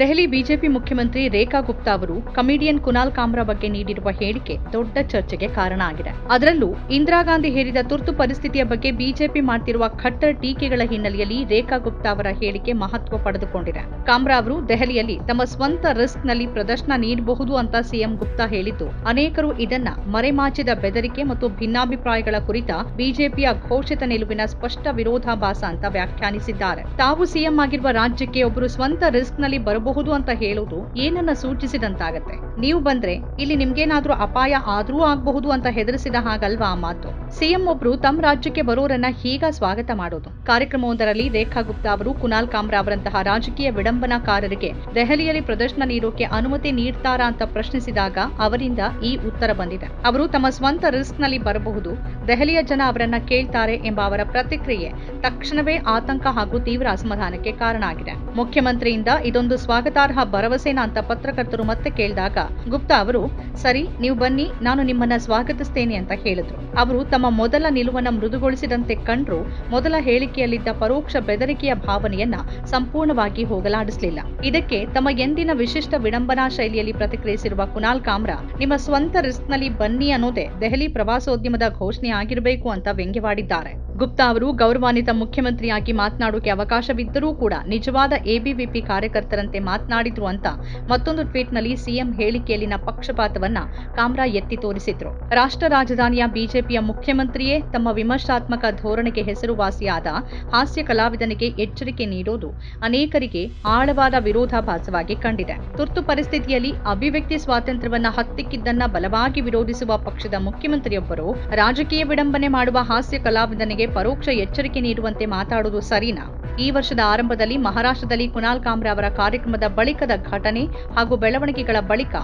Delhi BJP ಮುಖ್ಯಮಂತ್ರಿ ರೇಖಾ ಗುಪ್ತಾ ಅವರು comedian Kunal camera ಬಗ್ಗೆ ನೀಡಿರುವ ಹೇಳಿಕೆ ದೊಡ್ಡ ಚರ್ಚೆಗೆ ಕಾರಣ ಆಗಿದೆ. ಅದರಲ್ಲೂ ಇಂದಿರಾ ಗಾಂಧಿ ಹೇರಿದ ತುರ್ತು ಪರಿಸ್ಥಿತಿಯ ಬಗ್ಗೆ ಬಿಜೆಪಿ ಮಾಡ್ತಿರುವ ಖಟ್ಟರ್ ಟೀಕೆಗಳ ಹಿನ್ನೆಲೆಯಲ್ಲಿ ರೇಖಾ ಗುಪ್ತಾ ಅವರ ಹೇಳಿಕೆ ಮಹತ್ವ ಪಡೆದುಕೊಂಡಿದೆ. ಕಾಮ್ರಾ ಅವರು ದೆಹಲಿಯಲ್ಲಿ ತಮ್ಮ ಸ್ವಂತ ರಿಸ್ಕ್ನಲ್ಲಿ ಪ್ರದರ್ಶನ ನೀಡಬಹುದು ಅಂತ ಸಿಎಂ ಗುಪ್ತಾ ಹೇಳಿದ್ದು, ಅನೇಕರು ಇದನ್ನ ಮರೆಮಾಚಿದ ಬೆದರಿಕೆ ಮತ್ತು ಭಿನ್ನಾಭಿಪ್ರಾಯಗಳ ಕುರಿತ ಬಿಜೆಪಿಯ ಘೋಷಿತ ನಿಲುವಿನ ಸ್ಪಷ್ಟ ವಿರೋಧಾಭಾಸ ಅಂತ ವ್ಯಾಖ್ಯಾನಿಸಿದ್ದಾರೆ. ತಾವು ಸಿಎಂ ಆಗಿರುವ ರಾಜ್ಯಕ್ಕೆ ಒಬ್ಬರು ಸ್ವಂತ ರಿಸ್ಕ್ನಲ್ಲಿ ಬರಬಹುದು ಅಂತ ಹೇಳೋದು ಏನನ್ನ ಸೂಚಿಸಿದಂತಾಗತ್ತೆ. ನೀವು ಬಂದ್ರೆ ಇಲ್ಲಿ ನಿಮ್ಗೇನಾದ್ರೂ ಅಪಾಯ ಆದ್ರೂ ಆಗಬಹುದು ಅಂತ ಹೆದರಿಸಿದ ಹಾಗಲ್ವಾ ಆ ಮಾತು? ಸಿಎಂ ಒಬ್ರು ತಮ್ಮ ರಾಜ್ಯಕ್ಕೆ ಬರೋರನ್ನ ಹೀಗ ಸ್ವಾಗತ ಮಾಡೋದು. ಕಾರ್ಯಕ್ರಮವೊಂದರಲ್ಲಿ ರೇಖಾ ಗುಪ್ತಾ ಅವರು, ಕುನಾಲ್ ಕಾಮ್ರಾ ಅವರಂತಹ ರಾಜಕೀಯ ವಿಡಂಬನಾಕಾರರಿಗೆ ದೆಹಲಿಯಲ್ಲಿ ಪ್ರದರ್ಶನ ನೀಡೋಕೆ ಅನುಮತಿ ನೀಡ್ತಾರಾ ಅಂತ ಪ್ರಶ್ನಿಸಿದಾಗ ಅವರಿಂದ ಈ ಉತ್ತರ ಬಂದಿದೆ. ಅವರು ತಮ್ಮ ಸ್ವಂತ ರಿಸ್ಕ್ನಲ್ಲಿ ಬರಬಹುದು, ದೆಹಲಿಯ ಜನ ಅವರನ್ನ ಕೇಳ್ತಾರೆ ಎಂಬ ಅವರ ಪ್ರತಿಕ್ರಿಯೆ ತಕ್ಷಣವೇ ಆತಂಕ ಹಾಗೂ ತೀವ್ರ ಅಸಮಾಧಾನಕ್ಕೆ ಕಾರಣ ಆಗಿದೆ. ಮುಖ್ಯಮಂತ್ರಿಯಿಂದ ಇದೊಂದು ಸ್ವಾಗತಾರ್ಹ ಭರವಸೆನಾ ಅಂತ ಪತ್ರಕರ್ತರು ಮತ್ತೆ ಕೇಳಿದಾಗ ಗುಪ್ತಾ ಅವರು, ಸರಿ, ನೀವು ಬನ್ನಿ, ನಾನು ನಿಮ್ಮನ್ನ ಸ್ವಾಗತಿಸ್ತೇನೆ ಅಂತ ಹೇಳಿದ್ರು. ಅವರು ತಮ್ಮ ಮೊದಲ ನಿಲುವನ್ನ ಮೃದುಗೊಳಿಸಿದಂತೆ ಕಂಡ್ರು, ಮೊದಲ ಹೇಳಿಕೆಯಲ್ಲಿದ್ದ ಪರೋಕ್ಷ ಬೆದರಿಕೆಯ ಭಾವನೆಯನ್ನ ಸಂಪೂರ್ಣವಾಗಿ ಹೋಗಲಾಡಿಸಲಿಲ್ಲ. ಇದಕ್ಕೆ ತಮ್ಮ ಎಂದಿನ ವಿಶಿಷ್ಟ ವಿಡಂಬನಾ ಶೈಲಿಯಲ್ಲಿ ಪ್ರತಿಕ್ರಿಯಿಸಿರುವ ಕುನಾಲ್ ಕಾಮ್ರಾ, ನಿಮ್ಮ ಸ್ವಂತ ರಿಸ್ಕ್ನಲ್ಲಿ ಬನ್ನಿ ಅನ್ನೋದೇ ದೆಹಲಿ ಪ್ರವಾಸೋದ್ಯಮದ ಘೋಷಣೆ ಆಗಿರಬೇಕು ಅಂತ ವ್ಯಂಗ್ಯವಾಡಿದ್ದಾರೆ. ಗುಪ್ತಾ ಅವರು ಗೌರವಾನ್ವಿತ ಮುಖ್ಯಮಂತ್ರಿಯಾಗಿ ಮಾತನಾಡೋಕೆ ಅವಕಾಶವಿದ್ದರೂ ಕೂಡ ನಿಜವಾದ ಎಬಿವಿಪಿ ಕಾರ್ಯಕರ್ತರಂತೆ ಮಾತನಾಡಿದ್ರು ಅಂತ ಮತ್ತೊಂದು ಟ್ವೀಟ್ನಲ್ಲಿ ಸಿಎಂ ಹೇಳಿಕೆಯಲ್ಲಿನ ಪಕ್ಷಪಾತವನ್ನ ಕಾಮ್ರಾ ಎತ್ತಿ ತೋರಿಸಿದ್ರು. ರಾಷ್ಟ್ರ ರಾಜಧಾನಿಯ ಬಿಜೆಪಿಯ ಮುಖ್ಯಮಂತ್ರಿಯೇ ತಮ್ಮ ವಿಮರ್ಶಾತ್ಮಕ ಧೋರಣೆಗೆ ಹೆಸರುವಾಸಿಯಾದ ಹಾಸ್ಯ ಕಲಾವಿದನಿಗೆ ಎಚ್ಚರಿಕೆ ನೀಡೋದು ಅನೇಕರಿಗೆ ಆಳವಾದ ವಿರೋಧಾಭಾಸವಾಗಿ ಕಂಡಿದೆ. ತುರ್ತು ಪರಿಸ್ಥಿತಿಯಲ್ಲಿ ಅಭಿವ್ಯಕ್ತಿ ಸ್ವಾತಂತ್ರ್ಯವನ್ನ ಹತ್ತಿಕ್ಕಿದ್ದನ್ನ ಬಲವಾಗಿ ವಿರೋಧಿಸುವ ಪಕ್ಷದ ಮುಖ್ಯಮಂತ್ರಿಯೊಬ್ಬರು ರಾಜಕೀಯ ವಿಡಂಬನೆ ಮಾಡುವ ಹಾಸ್ಯ ಕಲಾವಿದನಿಗೆ ಪರೋಕ್ಷ ಎಚ್ಚರಿಕೆ ನೀಡುವಂತೆ ಮಾತಾಡುವುದು ಸರಿನಾ? ಈ ವರ್ಷದ ಆರಂಭದಲ್ಲಿ ಮಹಾರಾಷ್ಟ್ರದಲ್ಲಿ ಕುನಾಲ್ ಕಾಂಬ್ರೆ ಅವರ ಕಾರ್ಯಕ್ರಮದ ಬಳಿಕದ ಘಟನೆ ಹಾಗೂ ಬೆಳವಣಿಗೆಗಳ ಬಳಿಕ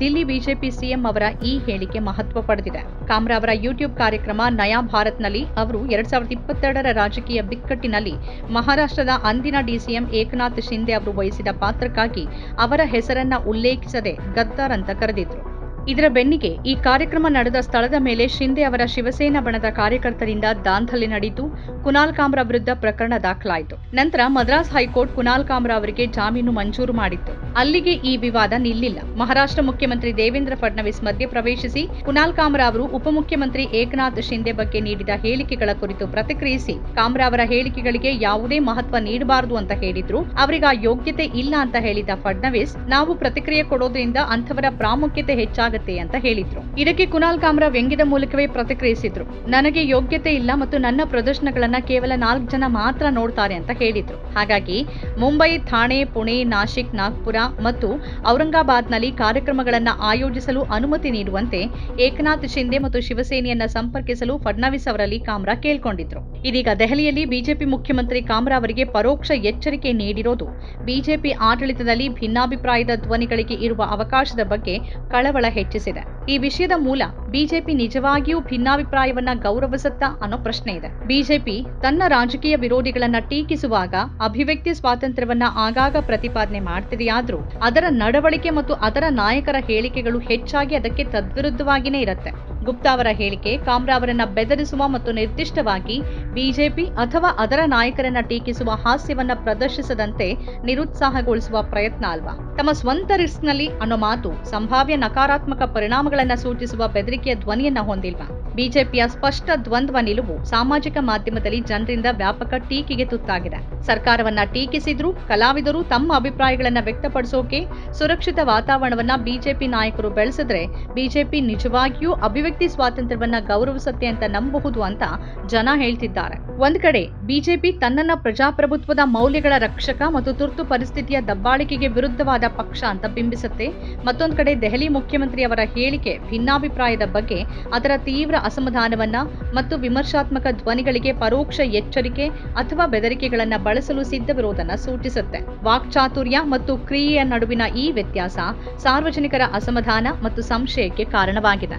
ದಿಲ್ಲಿ ಬಿಜೆಪಿ ಸಿಎಂ ಅವರ ಈ ಹೇಳಿಕೆ ಮಹತ್ವ ಪಡೆದಿದೆ. ಕಾಮ್ರಾ ಅವರ ಯೂಟ್ಯೂಬ್ ಕಾರ್ಯಕ್ರಮ ನಯಾ ಭಾರತ್ನಲ್ಲಿ ಅವರು ಎರಡ್ ಸಾವಿರದ ಇಪ್ಪತ್ತೆರಡರ ರಾಜಕೀಯ ಬಿಕ್ಕಟ್ಟಿನಲ್ಲಿ ಮಹಾರಾಷ್ಟ್ರದ ಅಂದಿನ ಡಿಸಿಎಂ ಏಕನಾಥ್ ಶಿಂದೆ ಅವರು ವಹಿಸಿದ ಪಾತ್ರಕ್ಕಾಗಿ ಅವರ ಹೆಸರನ್ನ ಉಲ್ಲೇಖಿಸದೆ ಗದ್ದಾರ್ ಅಂತ ಕರೆದಿದ್ರು. ಇದರ ಬೆನ್ನಿಗೆ ಈ ಕಾರ್ಯಕ್ರಮ ನಡೆದ ಸ್ಥಳದ ಮೇಲೆ ಶಿಂದೆ ಅವರ ಶಿವಸೇನಾ ಬಣದ ಕಾರ್ಯಕರ್ತರಿಂದ ದಾಂಧಲೆ ನಡೆಯಿತು. ಕುನಾಲ್ ಕಾಮ್ರಾ ವಿರುದ್ಧ ಪ್ರಕರಣ ದಾಖಲಾಯಿತು. ನಂತರ ಮದ್ರಾಸ್ ಹೈಕೋರ್ಟ್ ಕುನಾಲ್ ಕಾಮ್ರಾ ಅವರಿಗೆ ಜಾಮೀನು ಮಂಜೂರು ಮಾಡಿತ್ತು. ಅಲ್ಲಿಗೆ ಈ ವಿವಾದ ನಿಲ್ಲಿಲ್ಲ. ಮಹಾರಾಷ್ಟ್ರ ಮುಖ್ಯಮಂತ್ರಿ ದೇವೇಂದ್ರ ಫಡ್ನವೀಸ್ ಮಧ್ಯಪ್ರವೇಶಿಸಿ ಕುನಾಲ್ ಕಾಮ್ರಾ ಅವರು ಉಪಮುಖ್ಯಮಂತ್ರಿ ಏಕನಾಥ್ ಶಿಂದೆ ಬಗ್ಗೆ ನೀಡಿದ ಹೇಳಿಕೆಗಳ ಕುರಿತು ಪ್ರತಿಕ್ರಿಯಿಸಿ, ಕಾಮ್ರಾ ಅವರ ಹೇಳಿಕೆಗಳಿಗೆ ಯಾವುದೇ ಮಹತ್ವ ನೀಡಬಾರದು ಅಂತ ಹೇಳಿದ್ರು. ಅವರಿಗೆ ಆ ಯೋಗ್ಯತೆ ಇಲ್ಲ ಅಂತ ಹೇಳಿದ ಫಡ್ನವೀಸ್, ನಾವು ಪ್ರತಿಕ್ರಿಯೆ ಕೊಡೋದ್ರಿಂದ ಅಂಥವರ ಪ್ರಾಮುಖ್ಯತೆ ಹೆಚ್ಚಾಗುತ್ತೆ ಅಂತ ಹೇಳಿದ್ರು. ಇದಕ್ಕೆ ಕುನಾಲ್ ಕಾಮ್ರಾ ವ್ಯಂಗ್ಯದ ಮೂಲಕವೇ ಪ್ರತಿಕ್ರಿಯಿಸಿದ್ರು. ನನಗೆ ಯೋಗ್ಯತೆ ಇಲ್ಲ ಮತ್ತು ನನ್ನ ಪ್ರದರ್ಶನಗಳನ್ನ ಕೇವಲ ನಾಲ್ಕು ಜನ ಮಾತ್ರ ನೋಡ್ತಾರೆ ಅಂತ ಹೇಳಿದ್ರು. ಹಾಗಾಗಿ ಮುಂಬೈ ಥಾಣೆ ಪುಣೆ, ನಾಶಿಕ್, ನಾಗ್ಪುರ ಮತ್ತು ಔರಂಗಾಬಾದ್ನಲ್ಲಿ ಕಾರ್ಯಕ್ರಮಗಳನ್ನ ಆಯೋಜಿಸಲು ಅನುಮತಿ ನೀಡುವಂತೆ ಏಕನಾಥ್ ಶಿಂದೆ ಮತ್ತು ಶಿವಸೇನೆಯನ್ನ ಸಂಪರ್ಕಿಸಲು ಫಡ್ನವೀಸ್ ಅವರಲ್ಲಿ ಕಾಮ್ರಾ ಕೇಳ್ಕೊಂಡಿದ್ರು. ಇದೀಗ ದೆಹಲಿಯಲ್ಲಿ ಬಿಜೆಪಿ ಮುಖ್ಯಮಂತ್ರಿ ಕಾಮ್ರಾ ಅವರಿಗೆ ಪರೋಕ್ಷ ಎಚ್ಚರಿಕೆ ನೀಡಿರೋದು. ಬಿಜೆಪಿ ಆಡಳಿತದಲ್ಲಿ ಭಿನ್ನಾಭಿಪ್ರಾಯದ ಧ್ವನಿಗಳಿಗೆ ಇರುವ ಅವಕಾಶದ ಬಗ್ಗೆ ಕಳವಳ ಹೆಚ್ಚಿಸಿದೆ. ಈ ವಿಷಯದ ಮೂಲ ಬಿಜೆಪಿ ನಿಜವಾಗಿಯೂ ಭಿನ್ನಾಭಿಪ್ರಾಯವನ್ನ ಗೌರವಿಸುತ್ತಾ ಅನ್ನೋ ಪ್ರಶ್ನೆ ಇದೆ. ಬಿಜೆಪಿ ತನ್ನ ರಾಜಕೀಯ ವಿರೋಧಿಗಳನ್ನ ಟೀಕಿಸುವಾಗ ಅಭಿವ್ಯಕ್ತಿ ಸ್ವಾತಂತ್ರ್ಯವನ್ನ ಆಗಾಗ ಪ್ರತಿಪಾದನೆ ಮಾಡ್ತಿದೆಯಾದ್ರೂ ಅದರ ನಡವಳಿಕೆ ಮತ್ತು ಅದರ ನಾಯಕರ ಹೇಳಿಕೆಗಳು ಹೆಚ್ಚಾಗಿ ಅದಕ್ಕೆ ತದ್ವಿರುದ್ಧವಾಗಿಯೇ ಇರುತ್ತೆ. ಗುಪ್ತಾ ಅವರ ಹೇಳಿಕೆ, ಕಾಮ್ರಾ ಅವರನ್ನ ಬೆದರಿಸುವ ಮತ್ತು ನಿರ್ದಿಷ್ಟವಾಗಿ ಬಿಜೆಪಿ ಅಥವಾ ಅದರ ನಾಯಕರನ್ನ ಟೀಕಿಸುವ ಹಾಸ್ಯವನ್ನ ಪ್ರದರ್ಶಿಸದಂತೆ ನಿರುತ್ಸಾಹಗೊಳಿಸುವ ಪ್ರಯತ್ನ ಅಲ್ವಾ? ತಮ್ಮ ಸ್ವಂತ ರಿಸ್ಕ್ನಲ್ಲಿ ಅನ್ನೋ ಮಾತು, ಸಂಭಾವ್ಯ ನಕಾರಾತ್ಮಕ ಪರಿಣಾಮಗಳನ್ನ ಸೂಚಿಸುವ ಬೆದರಿಕೆಯ ಧ್ವನಿಯನ್ನ ಹೊಂದಿಲ್ವಾ? ಬಿಜೆಪಿಯ ಸ್ಪಷ್ಟ ದ್ವಂದ್ವ ನಿಲುವು ಸಾಮಾಜಿಕ ಮಾಧ್ಯಮದಲ್ಲಿ ಜನರಿಂದ ವ್ಯಾಪಕ ಟೀಕೆಗೆ ತುತ್ತಾಗಿದೆ. ಸರ್ಕಾರವನ್ನ ಟೀಕಿಸಿದ್ರು ಕಲಾವಿದರು ತಮ್ಮ ಅಭಿಪ್ರಾಯಗಳನ್ನ ವ್ಯಕ್ತಪಡಿಸೋಕೆ ಸುರಕ್ಷಿತ ವಾತಾವರಣವನ್ನ ಬಿಜೆಪಿ ನಾಯಕರು ಬೆಳೆಸಿದ್ರೆ ಬಿಜೆಪಿ ನಿಜವಾಗಿಯೂ ಅಭಿವ್ಯಕ್ತಿ ಸ್ವಾತಂತ್ರ್ಯವನ್ನ ಗೌರವಿಸುತ್ತೆ ಅಂತ ನಂಬಬಹುದು ಅಂತ ಜನ ಹೇಳ್ತಿದ್ದಾರೆ. ಒಂದ್ ಕಡೆ ಬಿಜೆಪಿ ತನ್ನನ್ನ ಪ್ರಜಾಪ್ರಭುತ್ವದ ಮೌಲ್ಯಗಳ ರಕ್ಷಕ ಮತ್ತು ತುರ್ತು ಪರಿಸ್ಥಿತಿಯ ದಬ್ಬಾಳಿಕೆಗೆ ವಿರುದ್ಧವಾದ ಪಕ್ಷ ಅಂತ ಬಿಂಬಿಸುತ್ತೆ. ಮತ್ತೊಂದು ಕಡೆ ದೆಹಲಿ ಮುಖ್ಯಮಂತ್ರಿ ಅವರ ಹೇಳಿಕೆ ಭಿನ್ನಾಭಿಪ್ರಾಯದ ಬಗ್ಗೆ ಅದರ ತೀವ್ರ ಅಸಮಾಧಾನವನ್ನ ಮತ್ತು ವಿಮರ್ಶಾತ್ಮಕ ಧ್ವನಿಗಳಿಗೆ ಪರೋಕ್ಷ ಎಚ್ಚರಿಕೆ ಅಥವಾ ಬೆದರಿಕೆಗಳನ್ನ ಬಳಸಲು ಸಿದ್ಧವಿರುವುದನ್ನು ಸೂಚಿಸುತ್ತೆ. ವಾಕ್ಚಾತುರ್ಯ ಮತ್ತು ಕ್ರಿಯೆಯ ನಡುವಿನ ಈ ವ್ಯತ್ಯಾಸ ಸಾರ್ವಜನಿಕರ ಅಸಮಾಧಾನ ಮತ್ತು ಸಂಶಯಕ್ಕೆ ಕಾರಣವಾಗಿದೆ.